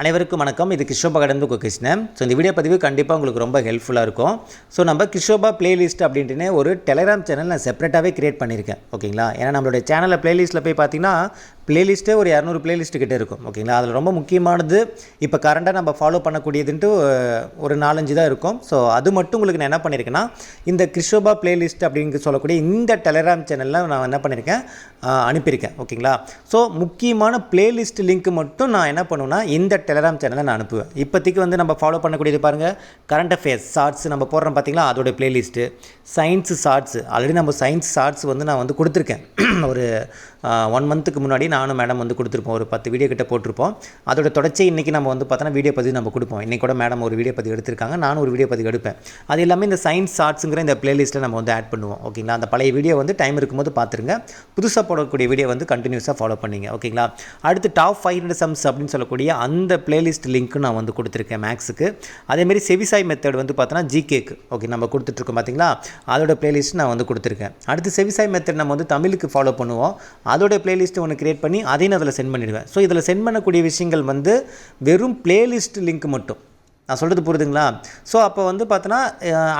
அனைவருக்கும் வணக்கம். இது கிஷோபா கடந்து கிருஷ்ணன் ஸோ இந்த வீடியோ பதிவு கண்டிப்பாக உங்களுக்கு ரொம்ப ஹெல்ப்ஃபுல்லாக இருக்கும். ஸோ நம்ம கிஷோபா பிளேலிஸ்ட் அப்படின்ட்டுனே ஒரு டெலகிராம் சேனல் நான் செப்பரேட்டாகவே கிரியேட் பண்ணியிருக்கேன். ஓகேங்களா ஏன்னா நம்மளுடைய சேனலில் பிளேலிஸ்ட்டில் போய் பார்த்தீங்கன்னா பிளேலிஸ்ட்டே ஒரு இரநூறு பிளேலிஸ்ட் கிட்டே இருக்கும் ஓகேங்களா? அதில் ரொம்ப முக்கியமானது இப்போ கரண்ட்டாக நம்ம ஃபாலோ பண்ணக்கூடியதுன்ட்டு ஒரு நாலஞ்சு தான் இருக்கும். ஸோ அது மட்டும் உங்களுக்கு நான் என்ன பண்ணியிருக்கேன்னா இந்த கிறிஷோபா பிளேலிஸ்ட் அப்படின்னு சொல்லக்கூடிய இந்த டெலகிராம் சேனலில் நான் என்ன பண்ணியிருக்கேன் அனுப்பியிருக்கேன் ஓகேங்களா? ஸோ முக்கியமான பிளேலிஸ்ட் லிங்க் மட்டும் நான் என்ன பண்ணுவேன்னா இந்த டெலகிராம் சேனலை நான் அனுப்புவேன். இப்போதைக்கு வந்து நம்ம ஃபாலோ பண்ணக்கூடியது பாருங்கள் கரண்ட் அஃபேர்ஸ் ஷார்ட்ஸ் நம்ம போடுறோம் பார்த்தீங்களா அதோட பிளேலிஸ்ட்டு சயின்ஸு ஷார்ட்ஸ் ஆல்ரெடி நம்ம சயின்ஸ் ஷார்ட்ஸ் வந்து நான் வந்து கொடுத்துருக்கேன். ஒரு ஒன் மந்த்துக்கு முன்னாடி நானும் மேடம் வந்து கொடுத்துருப்போம். ஒரு பத்து வீடியோ கிட்ட போட்டிருப்போம். அதோட தொடர்ச்சி இன்றைக்கி நம்ம வந்து பார்த்தோன்னா வீடியோ பதிவு நம்ம கொடுப்போம். இன்றைக்கி கூட மேடம் ஒரு வீடியோ பதிவு எடுத்திருக்காங்க. நானும் ஒரு வீடியோ பதிவு எடுப்பேன். அது எல்லாமே இந்த சயின்ஸ் ஷார்ட்ஸுங்கிற இந்த பிளேலிஸ்ட்டில் நம்ம வந்து ஆட் பண்ணுவோம். ஓகேங்களா அந்த பழைய வீடியோ வந்து டைம் இருக்கும்போது பார்த்துருங்க. புதுசாக போடக்கூடிய வீடியோ வந்து கண்டினியூஸாக ஃபாலோ பண்ணிங்க. ஓகேங்களா அடுத்து டாப் ஃபைவ் ஹண்ட்ரட் சம்ஸ் அப்படின்னு சொல்லக்கூடிய அந்த பிளேலிஸ்ட் லிங்க்கும் நான் வந்து கொடுத்துருக்கேன் மேக்ஸுக்கு அதேமாரி செவிசாய் மெத்தட் வந்து பார்த்தோன்னா ஜிகேக்கு ஓகே நம்ம கொடுத்துட்ருக்கோம் பார்த்தீங்களா அதோட பிளேலிஸ்ட் நான் வந்து கொடுத்துருக்கேன். அடுத்து செவிசாய் மெத்தட் நம்ம வந்து தமிழுக்கு ஃபாலோ பண்ணுவோம். அதோடைய பிளேலிஸ்ட்டு ஒன்று க்ரியேட் பண்ணி அதையும் அதில் சென்ட் பண்ணிடுவேன். ஸோ இதில் சென்ட் பண்ணக்கூடிய விஷயங்கள் வந்து வெறும் பிளேலிஸ்ட் லிங்க் மட்டும். நான் சொல்கிறது புரியுதுங்களா? ஸோ அப்போ வந்து பார்த்தோன்னா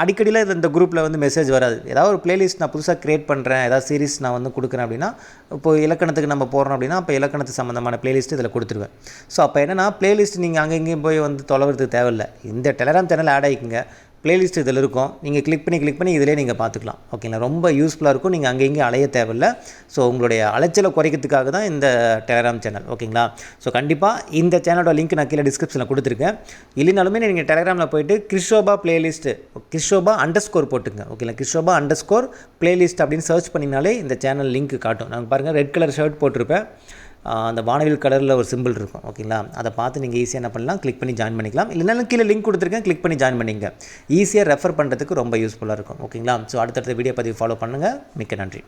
அடிக்கடியில் இது இந்த குரூப்பில் வந்து மெசேஜ் வராது. ஏதாவது ஒரு பிளேலிஸ்ட் நான் புதுசாக க்ரியேட் பண்ணுறேன் ஏதாவது சீரிஸ் நான் வந்து கொடுக்குறேன் அப்படின்னா இப்போ இலக்கணத்துக்கு நம்ம போகிறோம் அப்படின்னா அப்போ இலக்கணத்து சம்மந்தமான பிளேலிஸ்ட் இதில் கொடுத்துருவேன். ஸோ அப்போ என்னென்னா பிளேலிஸ்ட் நீங்கள் அங்கே இங்கேயும் போய் வந்து தொலைவறதுக்கு தேவையில்லை. இந்த டெலகிராம் சேனல் ஆட் ஆகிக்குங்க பிளேலிஸ்ட் இதில் இருக்கும். நீங்கள் கிளிக் பண்ணி கிளிக் பண்ணி இதிலே நீங்கள் பார்த்துக்கலாம். ஓகேங்களா ரொம்ப யூஸ்ஃபுல்லாக இருக்கும். நீங்கள் அங்கே இங்கேயும் அலைய தேவையில்லை. ஸோ உங்களுடைய அலைச்சலை குறைக்கிறதுக்காக தான் இந்த டெலகிராம் சேனல் ஓகேங்களா ஸோ கண்டிப்பாக இந்த சேனலோட லிங்க் நான் கீழே டிஸ்கிரிப்ஷனில் கொடுத்துருக்கேன். இல்லைனாலுமே நீங்கள் டெலகிராமில் போயிட்டு Krishoba playlist Krishoba under score போட்டுங்க ஓகேங்களா கிறிஷோபா அண்டர் ஸ்கோர் பிளேலிஸ்ட் அப்படின்னு சர்ச் பண்ணினாலே இந்த சேனல் லிங்க் காட்டும். நாங்கள் பாருங்கள் ரெட் கலர் ஷர்ட் போட்டிருப்பேன். அந்த வானவில் கலரில் ஒரு சிம்பிள் இருக்கும் ஓகேங்களா அதை பார்த்து நீங்கள் ஈஸியாக என்ன பண்ணலாம் கிளிக் பண்ணி ஜாயின் பண்ணிக்கலாம். இல்லைனாலும் கீழே லிங்க் கொடுத்துருக்கேன் கிளிக் பண்ணி ஜாயின் பண்ணிங்க. ஈஸியாக ரெஃபர் பண்ணுறதுக்கு ரொம்ப யூஸ்ஃபுல்லாக இருக்கும் ஓகேங்களா ஸோ அடுத்தடுத்த வீடியோ பதிவு ஃபாலோ பண்ணுங்கள் மிக்க நன்றி.